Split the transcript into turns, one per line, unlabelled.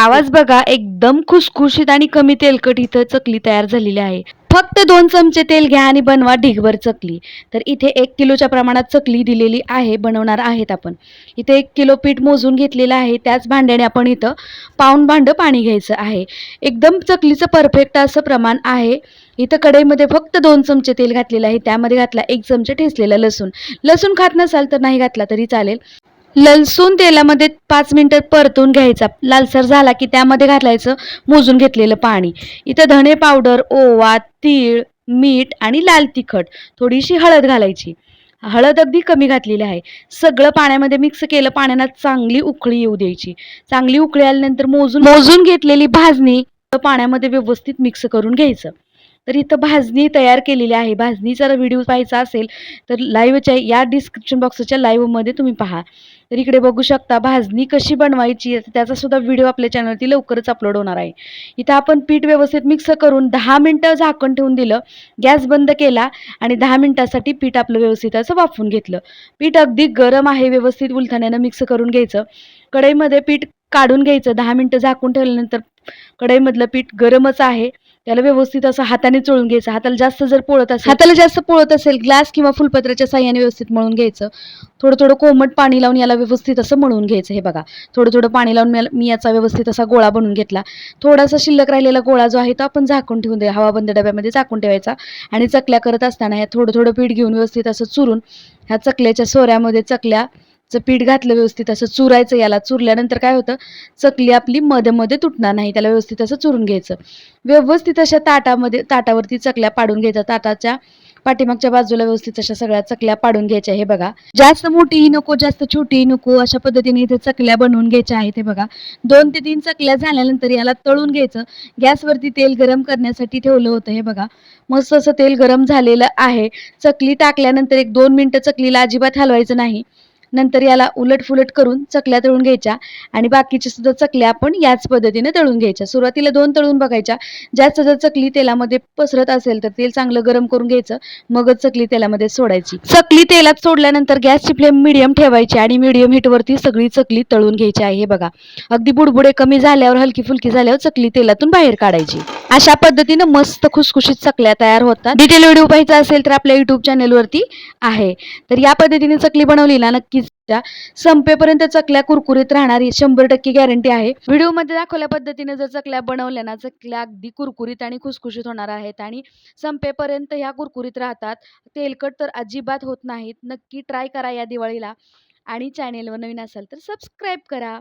आवाज बघा एकदम खुसखुशीत आणि कमी तेलकट इथं चकली तयार झालेली आहे. फक्त दोन चमचे तेल घ्या आणि बनवा ढिगभर चकली. तर इथे एक किलोच्या प्रमाणात चकली दिलेली आहे बनवणार आहेत आपण. इथे एक किलो पीठ मोजून घेतलेलं आहे त्याच भांड्याने आपण इथं पाऊण भांडं पाणी घ्यायचं आहे. एकदम चकलीचं परफेक्ट असं प्रमाण आहे. इथं कढईमध्ये फक्त दोन चमचे तेल घातलेलं आहे त्यामध्ये घातला एक चमचा ठेचलेला लसूण. लसूण खात नसाल तर नाही घातला तरी चालेल. लसूण तेलामध्ये पाच मिनटं परतून घ्यायचा. लालसर झाला की त्यामध्ये घालायचं मोजून घेतलेलं पाणी. इथं धणे पावडर ओवा तीळ मीठ आणि लाल तिखट. थोडीशी हळद घालायची. हळद अगदी कमी घातलेली आहे. सगळं पाण्यामध्ये मिक्स केलं पाण्याला चांगली उकळी येऊ द्यायची. चांगली उकळी आल्यानंतर मोजून मोजून घेतलेली भाजणी पाण्यामध्ये व्यवस्थित मिक्स करून घ्यायचं. तर इथं भाजणी तयार केलेली आहे. भाजणी जर व्हिडिओ पाहायचा असेल तर लाईव्हच्या या डिस्क्रिप्शन बॉक्सच्या लाईव्हमध्ये तुम्ही पहा. तर इकडे बघू शकता भाजणी कशी बनवायची त्याचा सुद्धा व्हिडिओ आपल्या चॅनलवरती लवकरच अपलोड होणार आहे. इथं आपण पीठ व्यवस्थित मिक्स करून दहा मिनटं झाकण ठेवून दिलं गॅस बंद केला आणि दहा मिनटासाठी पीठ आपलं व्यवस्थित असं वाफून घेतलं. पीठ अगदी गरम आहे व्यवस्थित उलथाण्यानं मिक्स करून घ्यायचं. कढईमध्ये पीठ काढून घ्यायचं दहा मिनटं झाकून ठेवल्यानंतर कढईमधलं पीठ गरमच आहे. त्याला व्यवस्थित असं हाताने चोळून घ्यायचं. हाताला जास्त जर पोळत असेल हाताला जास्त पोळत असेल ग्लास किंवा फुलपत्राच्या साह्याने व्यवस्थित मळून घ्यायचं. थोडं थोडं कोमट पाणी लावून याला व्यवस्थित असं मळून घ्यायचं हे बघा. थोडं थोडं पाणी लावून मी याचा व्यवस्थित असा गोळा बनवून घेतला. थोडासा शिल्लक राहिलेला गोळा जो आहे तो आपण झाकून ठेवून द्या हवाबंद डब्यामध्ये झाकून ठेवायचा आणि चकल्या करत असताना ह्या थोडं थोडं पीठ घेऊन व्यवस्थित असं चुरून ह्या चकल्याच्या सोऱ्यामध्ये चकल्या चं पीठ घातलं व्यवस्थित असं चुरायचं याला. चुरल्यानंतर काय होतं? चकली आपली मध्ये मध्ये तुटणार नाही. त्याला व्यवस्थित असं चुरून घ्यायचं. व्यवस्थित अशा ताटामध्ये ताटावरती चकल्या पाडून घ्यायच्या. ताटाच्या पाठीमागच्या बाजूला व्यवस्थित अशा सगळ्या चकल्या पाडून घ्यायच्या. हे बघा. जास्त मोठीही नको जास्त छोटीही नको अशा पद्धतीने इथे चकल्या बनवून घ्यायच्या आहेत. हे बघा. दोन ते तीन चकल्या झाल्यानंतर याला तळून घ्यायचं. गॅसवरती तेल गरम करण्यासाठी ठेवलं होतं. हे बघा. मस्त असं तेल गरम झालेलं आहे. चकली टाकल्यानंतर एक दोन मिनटं चकलीला अजिबात हलवायचं नाही. नंतर याला उलट फुलट करून चकल्या तळून घ्यायच्या आणि बाकीच्या सुद्धा चकल्या आपण याच पद्धतीने तळून घ्यायच्या. सुरुवातीला दोन तळून बघायच्या. जास्त जर चकली तेलामध्ये पसरत असेल तर तेल चांगलं गरम करून घ्यायचं. मगच चकली तेलामध्ये सोडायची. चकली तेलात सोडल्यानंतर गॅसची फ्लेम मिडियम ठेवायची आणि मिडियम हीटवरती सगळी चकली तळून घ्यायची आहे हे बघा. अगदी बुडबुडे कमी झाल्यावर हलकी फुलकी झाल्यावर चकली तेलातून बाहेर काढायची. अशा पद्धतीनं मस्त खुसखुशीत चकल्या तयार होतात. डिटेल व्हिडिओ पाहायचा असेल तर आपल्या युट्यूब चॅनेलवरती आहे. तर या पद्धतीने चकली बनवली ना नक्कीच संपेपर्यंत चकल्या कुरकुरीत राहणार ही शंभर टक्के गॅरंटी आहे. व्हिडिओमध्ये दाखवल्या पद्धतीने जर चकल्या बनवल्या ना चकल्या अगदी कुरकुरीत आणि खुसखुशीत होणार आहेत आणि संपेपर्यंत ह्या कुरकुरीत राहतात. तेलकट तर अजिबात होत नाहीत. नक्की ट्राय करा या दिवाळीला. आणि चॅनेलवर नवीन असाल तर सबस्क्राईब करा.